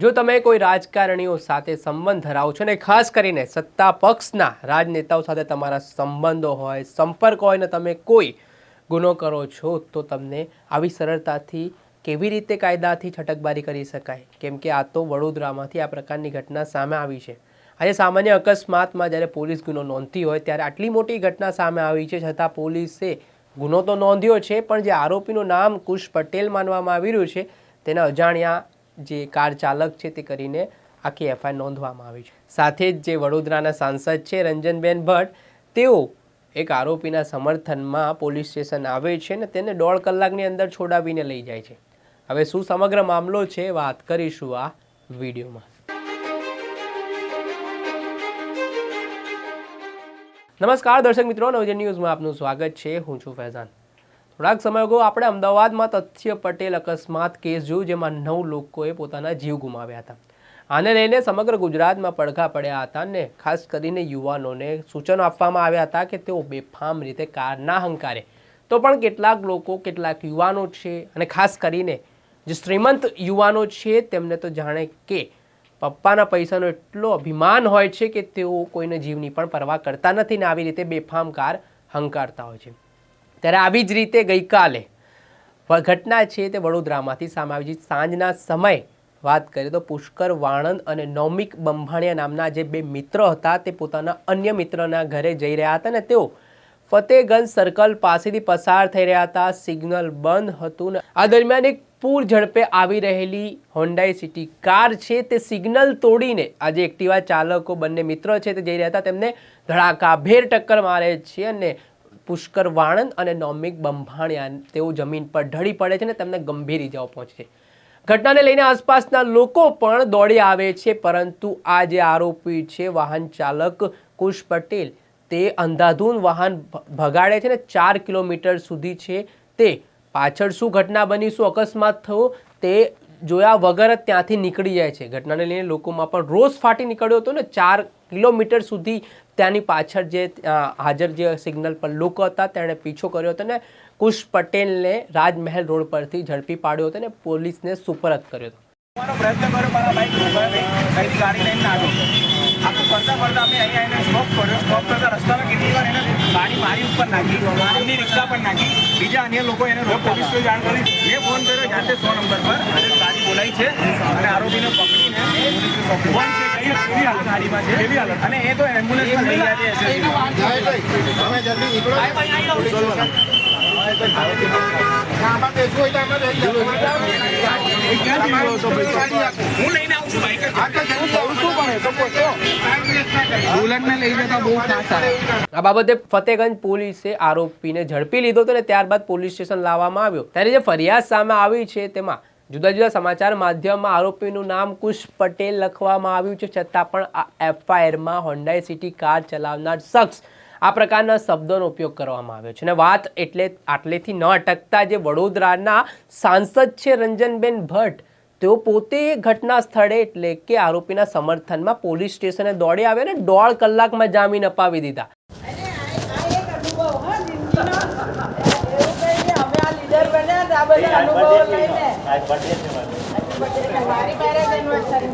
જો તમે કોઈ રાજકારણીઓ સાથે સંબંધ ધરાવો છો ને ખાસ કરીને સત્તા પક્ષના રાજનેતાઓ સાથે તમારા સંબંધો હોય, સંપર્ક હોય ને તમે કોઈ ગુનો કરો છો, તો તમને આવી સરળતાથી કેવી રીતે કાયદાથી છટકબારી કરી શકાય? કેમ કે આ તો વડોદરામાંથી આ પ્રકારની ઘટના સામે આવી છે. આજે સામાન્ય અકસ્માતમાં જ્યારે પોલીસ ગુનો નોંધતી હોય ત્યારે આટલી મોટી ઘટના સામે આવી છે, છતાં પોલીસે ગુનો તો નોંધ્યો છે, પણ જે આરોપીનું નામ કુશ પટેલ માનવામાં આવી રહ્યું છે, તેના અજાણ્યા જે કાર ચાલક છે તે કરીને આખી એફઆઈઆર નોંધવામાં આવી છે. સાથે જ જે વડોદરાના સાંસદ છે રંજનબેન ભટ્ટ, તેઓ એક આરોપીના સમર્થનમાં પોલીસ સ્ટેશન આવે છે ને તેને દોઢ કલાકની અંદર છોડાવીને લઈ જાય છે. હવે શું સમગ્ર મામલો છે વાત કરીશું આ વિડીયોમાં. નમસ્કાર દર્શક મિત્રો, નવજન ન્યૂઝમાં આપનું સ્વાગત છે. હું છું ફૈઝાન. થોડાક સમય અગાઉ આપણે અમદાવાદમાં તથ્ય પટેલ અકસ્માત કેસ જોયું, જેમાં નવ લોકોએ પોતાના જીવ ગુમાવ્યા હતા. આને લઈને સમગ્ર ગુજરાતમાં પડઘા પડ્યા હતા અને ખાસ કરીને યુવાનોને સૂચનો આપવામાં આવ્યા હતા કે તેઓ બેફામ રીતે કાર ના હંકારે. તો પણ કેટલાક લોકો, કેટલાક યુવાનો છે અને ખાસ કરીને જે શ્રીમંત યુવાનો છે, તેમને તો જાણે કે પપ્પાના પૈસાનો એટલો અભિમાન હોય છે કે તેઓ કોઈને જીવની પણ પરવા કરતા નથી ને આવી રીતે બેફામ કાર હંકારતા હોય છે. ત્યારે આવી જ રીતે ગઈકાલે ઘટના છે તે વડોદરામાંથી સામે આવી છે. સાંજના સમયે વાત કરીએ તો પુષ્કર વાણંદ અને નૌમિક બંભાણિયા નામના જે બે મિત્ર હતા તે પોતાના અન્ય મિત્રના ઘરે જઈ રહ્યા હતા ને તેઓ ફતેહગંજ સર્કલ પાસેથી પસાર થઈ રહ્યા હતા. સિગ્નલ બંધ હતું ને આ દરમિયાન એક પૂર ઝડપે આવી રહેલી હોન્ડાઈ સિટી કાર છે તે સિગ્નલ તોડીને આજે એક્ટિવા ચાલકો બંને મિત્રો છે તે જઈ રહ્યા હતા. તેમને ધડાકાભેર ટક્કર મારે છે અને પુષ્કર વાણંદ અને નોમિક બંભાણિયા તેઓ જમીન પર ઢળી પડે છે ને તેમને ગંભીર ઇજાઓ પહોંચે છે. ઘટનાને લઈને આસપાસના લોકો પણ દોડી આવે છે, પરંતુ આ જે આરોપી છે, વાહન ચાલક કુશ પટેલ, તે અંધાધૂન વાહન ભગાડે છે ને ચાર કિલોમીટર સુધી છે તે. પાછળ શું ઘટના બની, શું અકસ્માત થયો, તે જોયા વગર જ ત્યાંથી નીકળી જાય છે. ઘટનાને લઈને લોકોમાં પણ રોષ ફાટી નીકળ્યો હતો ને ચાર કિલોમીટર સુધી ત્યાંની પાછળ જે હાજર જે સિગ્નલ પર લોકો હતા, તેણે પીછો કર્યો હતો ને કુશ પટેલને રાજમહેલ રોડ પરથી ઝડપી પાડ્યો હતો ને પોલીસને સુપરત કર્યો હતો. મારા નાખી બીજા અન્ય લોકો એને રોડ પોલીસને જાણ કરી. મેં ફોન કર્યો, જાતે સો નંબર પર. અને ગાડી બોલાઈ છે. અને આરોપીને પકડીને પોલીસે છે અને એ તો લઈ ગયા છે. હું લઈને આવું છું આ બાબતે ફતેગંજ પોલીસે આરોપીને ઝડપી લીધો હતો ને ત્યારબાદ પોલીસ સ્ટેશન લાવવામાં આવ્યો. ત્યારે જે ફરિયાદ સામે આવી છે તેમાં જુદા જુદા સમાચાર માધ્યમમાં આરોપીનું નામ કુશ પટેલ લખવામાં આવ્યું છે. છતાં પણ આ એફઆઈઆરમાં હોન્ડાઈ સિટી કાર ચલાવનાર શખ્સ આ પ્રકારના શબ્દોનો ઉપયોગ કરવામાં આવ્યો છે. અને વાત એટલે આટલેથી ન અટકતા જે વડોદરાના સાંસદ છે રંજનબેન ભટ્ટ, તેઓ પોતે ઘટના સ્થળે એટલે કે આરોપીના સમર્થનમાં પોલીસ સ્ટેશને દોડી આવ્યા ને દોઢ કલાકમાં જામીન અપાવી દીધા. આ બધા અનુભવો લઈને હાજી પટેલ, મારી marriage anniversary,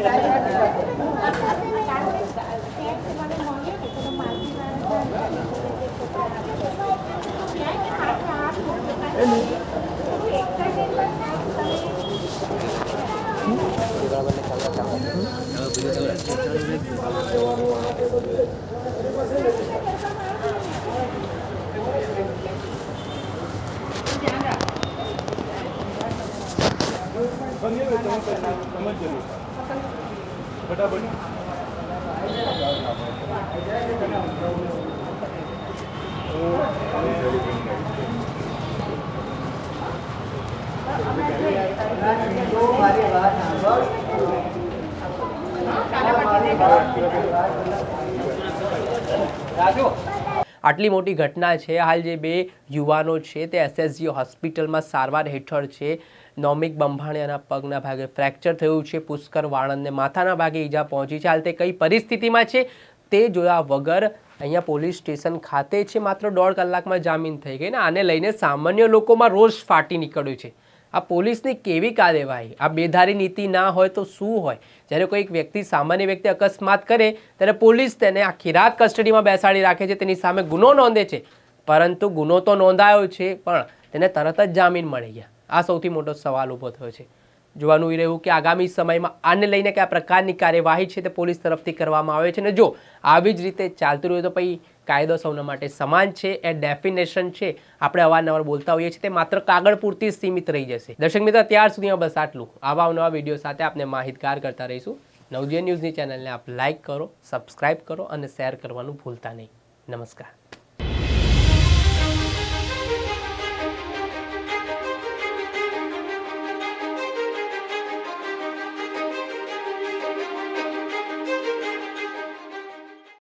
આટલી મોટી ઘટના છે. હાલ જે બે યુવાનો છે તે એસએસજી હોસ્પિટલમાં સારવાર હેઠળ છે. નોમિક બંભાણિયાના પગના ભાગે ફ્રેક્ચર થયું છે. પુષ્કર વાણંદને માથાના ભાગે ઈજા પહોંચી છે. હાલ તે કઈ પરિસ્થિતિમાં છે તે જોયા વગર અહીંયા પોલીસ સ્ટેશન ખાતે છે. માત્ર દોઢ કલાકમાં જામીન થઈ ગઈ ને આને લઈને સામાન્ય લોકોમાં રોષ ફાટી નીકળ્યો છે. આ પોલીસની કેવી કાર્યવાહી? આ બેધારી નીતિ ના હોય તો શું હોય? જ્યારે કોઈ એક વ્યક્તિ સામાન્ય વ્યક્તિ અકસ્માત કરે, ત્યારે પોલીસ તેને આખી રાત કસ્ટડીમાં બેસાડી રાખે છે. તેની સામે ગુનો નોંધે છે. પરંતુ ગુનો તો નોંધાયો છે, પણ તેને તરત જ જામીન મળી ગયા. આ સૌથી મોટો સવાલ ઊભો થયો છે. જોવાનું એ રહ્યું કે આગામી સમયમાં આને લઈને કયા પ્રકારની કાર્યવાહી છે તે પોલીસ તરફથી કરવામાં આવે છે અને જો આવી જ રીતે ચાલતું રહ્યું તો પછી કાયદો સૌના માટે સમાન છે, એ ડેફિનેશન છે. આપણે અવારનવાર બોલતા હોઈએ છીએ તે માત્ર કાગળ પૂરતી સીમિત રહી જશે. દર્શક મિત્રો, ત્યાર સુધીમાં બસ આટલું. આવા નવા વીડિયો સાથે આપણે માહિતગાર કરતા રહીશું. નવજીવન ન્યૂઝની ચેનલને આપ લાઇક કરો સબસ્ક્રાઇબ કરો અને શેર કરવાનું ભૂલતા નહીં. નમસ્કાર.